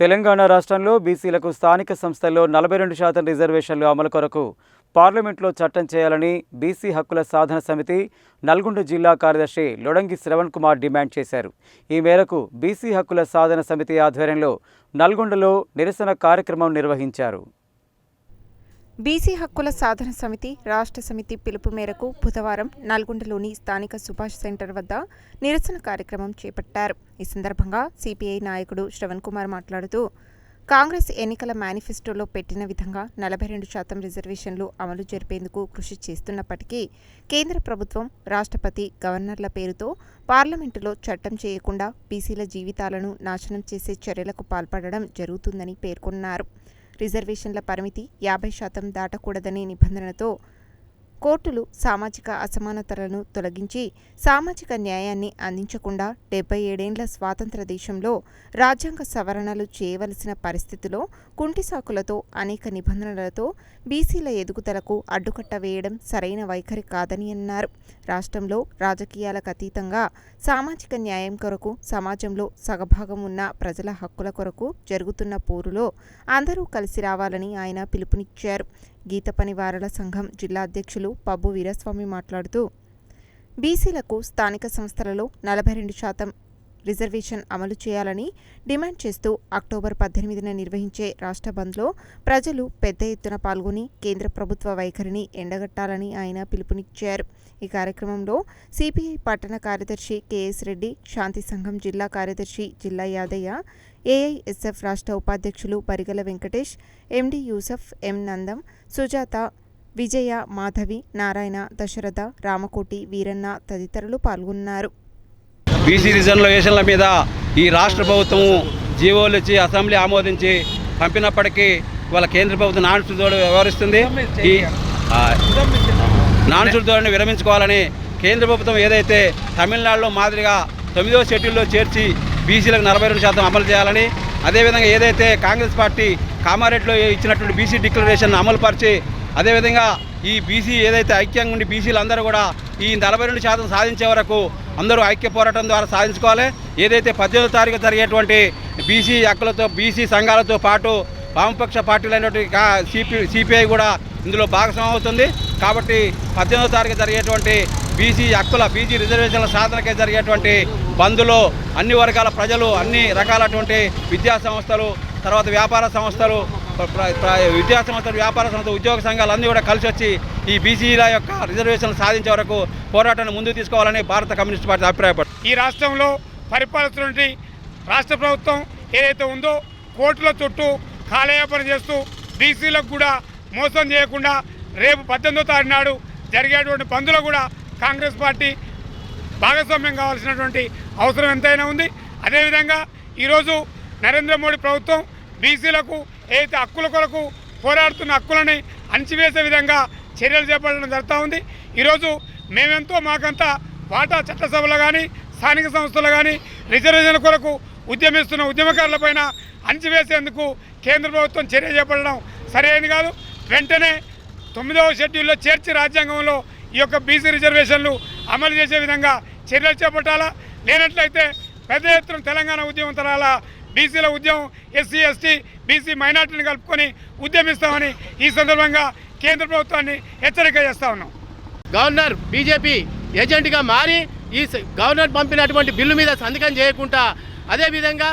తెలంగాణ రాష్ట్రంలో బీసీలకు స్థానిక సంస్థల్లో నలభై రెండు శాతం రిజర్వేషన్లు అమలు కొరకు పార్లమెంట్లో చట్టం చేయాలని బీసీ హక్కుల సాధన సమితి నల్గొండ జిల్లా కార్యదర్శి లొడంగి శ్రవణ్ కుమార్ డిమాండ్ చేశారు. ఈ మేరకు బీసీ హక్కుల సాధన సమితి ఆధ్వర్యంలో నల్గొండలో నిరసన కార్యక్రమం నిర్వహించారు. బీసీ హక్కుల సాధన సమితి రాష్ట్ర సమితి పిలుపు మేరకు బుధవారం నల్గొండలోని స్థానిక సుభాష్ సెంటర్ వద్ద నిరసన కార్యక్రమం చేపట్టారు. ఈ సందర్భంగా సిపిఐ నాయకుడు శ్రవణ్ కుమార్ మాట్లాడుతూ కాంగ్రెస్ ఎన్నికల మేనిఫెస్టోలో పెట్టిన విధంగా నలభై రెండు శాతం రిజర్వేషన్లు అమలు జరిపేందుకు కృషి చేస్తున్నప్పటికీ కేంద్ర ప్రభుత్వం రాష్ట్రపతి గవర్నర్ల పేరుతో పార్లమెంటులో చట్టం చేయకుండా బీసీల జీవితాలను నాశనం చేసే చర్యలకు పాల్పడడం జరుగుతుందని పేర్కొన్నారు. రిజర్వేషన్ల పరిమితి యాభై శాతం దాటకూడదనే నిబంధనతో కోర్టులు సామాజిక అసమానతలను తొలగించి సామాజిక న్యాయాన్ని అందించకుండా డెబ్బై ఏడేండ్ల స్వాతంత్ర దేశంలో రాజ్యాంగ సవరణలు చేయవలసిన పరిస్థితిలో కుంటి సాకులతో అనేక నిబంధనలతో బీసీల ఎదుగుదలకు అడ్డుకట్ట వేయడం సరైన వైఖరి కాదని అన్నారు. రాష్ట్రంలో రాజకీయాలకు అతీతంగా సామాజిక న్యాయం కొరకు సమాజంలో సగభాగం ఉన్న ప్రజల హక్కుల కొరకు జరుగుతున్న పోరులో అందరూ కలిసి రావాలని ఆయన పిలుపునిచ్చారు. గీత పనివారుల సంఘం జిల్లా అధ్యక్షులు పబ్బు వీరస్వామి మాట్లాడుతూ బీసీలకు స్థానిక సంస్థలలో నలభై రెండు శాతం రిజర్వేషన్ అమలు చేయాలని డిమాండ్ చేస్తూ అక్టోబర్ పద్దెనిమిదిన నిర్వహించే రాష్ట్ర బంద్లో ప్రజలు పెద్ద ఎత్తున పాల్గొని కేంద్ర ప్రభుత్వ వైఖరిని ఎండగట్టాలని ఆయన పిలుపునిచ్చారు. ఈ కార్యక్రమంలో సిపిఐ పట్టణ కార్యదర్శి కెఎస్ రెడ్డి శాంతి సంఘం జిల్లా కార్యదర్శి జిల్లా యాదయ్య ఏఐఎస్ఎఫ్ రాష్ట్ర ఉపాధ్యక్షులు పరిగల వెంకటేష్ ఎండి యూసఫ్ ఎం నందం సుజాత విజయ మాధవి నారాయణ దశరథ రామకోటి వీరన్న తదితరులు పాల్గొన్నారు. బీసీ రిజర్వేషన్ల మీద ఈ రాష్ట్ర ప్రభుత్వము జీవోలు ఇచ్చి అసెంబ్లీ ఆమోదించి పంపినప్పటికీ వాళ్ళ కేంద్ర ప్రభుత్వం నాన్ ధోరణి వ్యవహరిస్తుంది. ఈ ఆ, ధోరణి విరమించుకోవాలని కేంద్ర ప్రభుత్వం ఏదైతే తమిళనాడులో మాదిరిగా తొమ్మిదో షెడ్యూల్లో చేర్చి బీసీలకు నలభై రెండు శాతం అమలు చేయాలని. అదేవిధంగా ఏదైతే కాంగ్రెస్ పార్టీ కామారెడ్డిలో ఇచ్చినటువంటి బీసీ డిక్లరేషన్ అమలుపరిచి అదేవిధంగా ఈ బీసీ ఏదైతే ఐక్యంగా ఉండి బీసీలు అందరూ కూడా ఈ నలభై రెండు శాతం సాధించే వరకు అందరూ ఐక్య పోరాటం ద్వారా సాధించుకోవాలి. ఏదైతే పద్దెనిమిదో తారీఖు జరిగేటువంటి బీసీ హక్కులతో బీసీ సంఘాలతో పాటు వామపక్ష పార్టీలైనటువంటి సిపి సిపిఐ కూడా ఇందులో భాగస్వామ్యం అవుతుంది. కాబట్టి పద్దెనిమిదో తారీఖు జరిగేటువంటి బీసీ హక్కుల బీసీ రిజర్వేషన్ల సాధనకే జరిగేటువంటి బంద్లో అన్ని వర్గాల ప్రజలు అన్ని రకాలటువంటి విద్యా సంస్థలు తర్వాత వ్యాపార సంస్థలు ప్ర- విద్యా సంస్థలు వ్యాపార సంస్థలు ఉద్యోగ సంఘాలు అన్నీ కూడా కలిసి వచ్చి ఈ బీసీల యొక్క రిజర్వేషన్లు సాధించే వరకు పోరాటాన్ని ముందుకు తీసుకోవాలని భారత కమ్యూనిస్ట్ పార్టీ అభిప్రాయపడుతుంది. ఈ రాష్ట్రంలో పరిపాలిస్తున్న రాష్ట్ర ప్రభుత్వం ఏదైతే ఉందో కోర్టుల చుట్టూ కాలయాపన చేస్తూ బీసీలకు కూడా మోసం చేయకుండా రేపు పద్దెనిమిదో తారీఖు నాడు జరిగేటువంటి పందులు కూడా కాంగ్రెస్ పార్టీ భాగస్వామ్యం కావాల్సినటువంటి అవసరం ఎంతైనా ఉంది. అదేవిధంగా ఈరోజు నరేంద్ర మోడీ ప్రభుత్వం బీసీలకు ఏదైతే హక్కుల కొరకు పోరాడుతున్న హక్కులని అణచివేసే విధంగా చర్యలు చేపట్టడం జరుగుతూ ఉంది. ఈరోజు మేమెంతో మాకంతా వాటా చట్టసభలో కానీ స్థానిక సంస్థలు కానీ రిజర్వేషన్ల కొరకు ఉద్యమిస్తున్న ఉద్యమకారులపైన అణచివేసేందుకు కేంద్ర ప్రభుత్వం చర్య చేపట్టడం సరైనది కాదు. వెంటనే తొమ్మిదవ షెడ్యూల్లో చేర్చి రాజ్యాంగంలో ఈ యొక్క బీసీ రిజర్వేషన్లు అమలు చేసే విధంగా చర్యలు చేపట్టాలా? లేనట్లయితే పెద్ద ఎత్తున తెలంగాణ ఉద్యమం తరాల బీసీల ఉద్యమం ఎస్సీ ఎస్టీ బీసీ మైనార్టీని కలుపుకొని ఉద్యమిస్తామని ఈ సందర్భంగా కేంద్ర ప్రభుత్వాన్ని హెచ్చరిక చేస్తా ఉన్నాం. గవర్నర్ బీజేపీ ఏజెంట్గా మారి ఈ గవర్నర్ పంపినటువంటి బిల్లు మీద సంతకం చేయకుండా అదేవిధంగా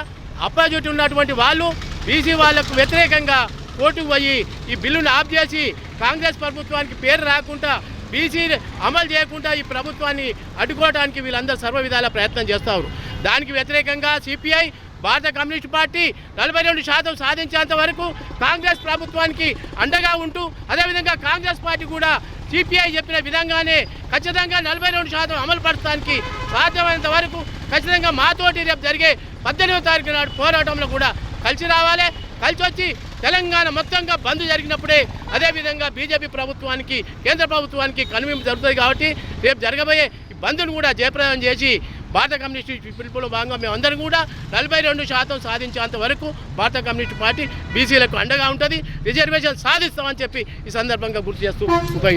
అపోజిట్ ఉన్నటువంటి వాళ్ళు బీసీ వాళ్ళకు వ్యతిరేకంగా కోర్టుకు పోయి ఈ బిల్లును ఆఫ్ చేసి కాంగ్రెస్ ప్రభుత్వానికి పేరు రాకుండా బీసీ అమలు చేయకుండా ఈ ప్రభుత్వాన్ని అడ్డుకోవడానికి వీళ్ళందరూ సర్వ విధాల ప్రయత్నం చేస్తారు దానికి వ్యతిరేకంగా సిపిఐ భారత కమ్యూనిస్ట్ పార్టీ నలభై రెండు శాతం సాధించేంత వరకు కాంగ్రెస్ ప్రభుత్వానికి అండగా ఉంటూ అదేవిధంగా కాంగ్రెస్ పార్టీ కూడా సిపిఐ చెప్పిన విధంగానే ఖచ్చితంగా నలభై రెండు శాతం అమలు పరచడానికి సాధ్యమైనంత వరకు ఖచ్చితంగా మాతోటి రేపు జరిగే పద్దెనిమిదో తారీఖు నాడు పోరాటంలో కూడా కలిసి రావాలి. కలిసి వచ్చి తెలంగాణ మొత్తంగా బంద్ జరిగినప్పుడే అదేవిధంగా బీజేపీ ప్రభుత్వానికి కేంద్ర ప్రభుత్వానికి కనువింపు జరుగుతుంది కాబట్టి రేపు జరగబోయే బంద్ను కూడా జయప్రదం చేసి భారత కమ్యూనిస్ట్ పిలుపులో భాగంగా మేమందరం కూడా నలభై రెండు శాతం సాధించేంత వరకు భారత కమ్యూనిస్ట్ పార్టీ బీసీలకు అండగా ఉంటుంది. రిజర్వేషన్ సాధిస్తామని చెప్పి ఈ సందర్భంగా గుర్తు చేస్తూ ఉపయోగి